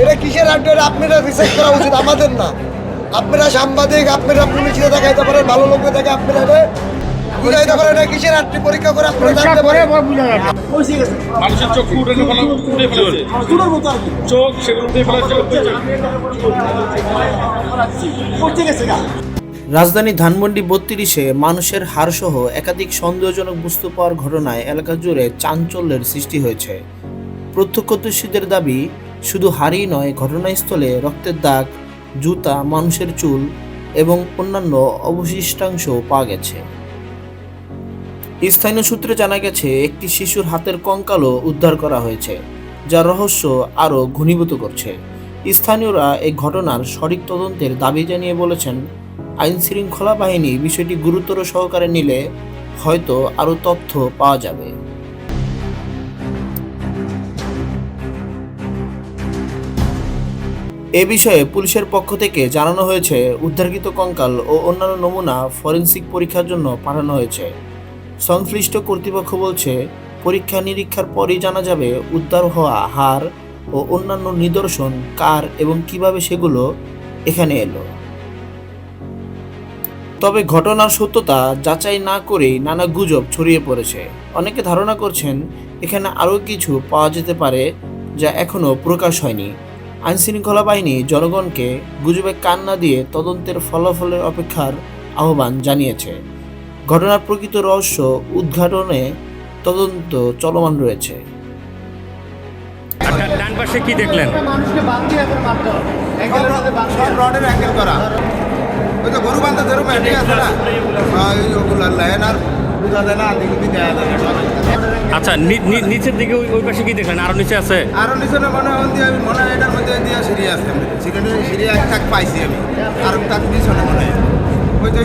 এটা কিসের আড্ডা আপনারা রিসার্চ করা উচিত আমাদের না। আপনারা সাংবাদিক আপনারা পুলিশে দেখাইতে পারেন ভালো লোকে দেখে আপনারা এটা বুঝাইতে পারেন কিসের পরীক্ষা করে আপনারা জানতে পারেন? মানুষের চোখ উঠে ফেলা উঠে ফেলে চোখ সেগুলো উঠে ফেলা রাজধানী ধানমন্ডি বত্রিশে মানুষের হারসহ একাধিক সন্দেহজনক বস্তু পাওয়ার ঘটনায় এলাকা জুড়ে চাঞ্চল্যের সৃষ্টি হয়েছে। প্রত্যক্ষদর্শীদের দাবি শুধু হারই নয়, ঘটনাস্থলে রক্তের দাগ, জুতা, মানুষের চুল এবং অন্যান্য অবশিষ্টাংশ পাওয়া গেছে। স্থানীয় সূত্রে জানা গেছে, একটি শিশুর হাতের কঙ্কালও উদ্ধার করা হয়েছে যা রহস্য আরও ঘনীভূত করছে। স্থানীয়রা এই ঘটনার সঠিক তদন্তের দাবি জানিয়ে বলেছেন আইন শৃঙ্খলা বাহিনী বিষয়টি গুরুতর সহকারে নিলে হয়তো আরও তথ্য পাওয়া যাবে। এ বিষয়ে পুলিশের পক্ষ থেকে জানানো হয়েছে, উদ্ধারকৃত কঙ্কাল ও অন্যান্য নমুনা ফরেনসিক পরীক্ষার জন্য পাঠানো হয়েছে। সংশ্লিষ্ট কর্তৃপক্ষ বলছে, পরীক্ষা নিরীক্ষার পরই জানা যাবে উদ্ধার হওয়া হার ও অন্যান্য নিদর্শন কার এবং কীভাবে সেগুলো এখানে এলো। তবে ঘটনার সত্যতা যাচাই না করেই নানা গুজব ছড়িয়ে পড়েছে। অনেকে ধারণা করছেন, এখানে আরও কিছু পাওয়া যেতে পারে যা এখনও প্রকাশ হয়নি। আইনশৃঙ্খলা বাহিনী জনগণকে গুজবে কান না দিয়ে তদন্তের ফলাফলের অপেক্ষার আহ্বান জানিয়েছে। ঘটনার প্রকৃত রহস্য উদ্ঘাটনে তদন্ত চলমান রয়েছে। আচ্ছা ডান পাশে কি দেখলেন? গরু বান্ধা আছে না? হ্যাঁ, ওই ওগুলো লাইন আর বুঝা যায় না দিকে দেওয়া। আচ্ছা নিচের দিকে ওই পাশে কি দেখলেন আরও নিচে আছে? আরও নিচে না, মনে হয় আমি মনে হয় এটার মধ্যে দিয়ে সিঁড়ি আছে। সেখানে সিঁড়ি এক থাক পাইছি আমি। আর তাক পিছনে মনে হয়। ওই তো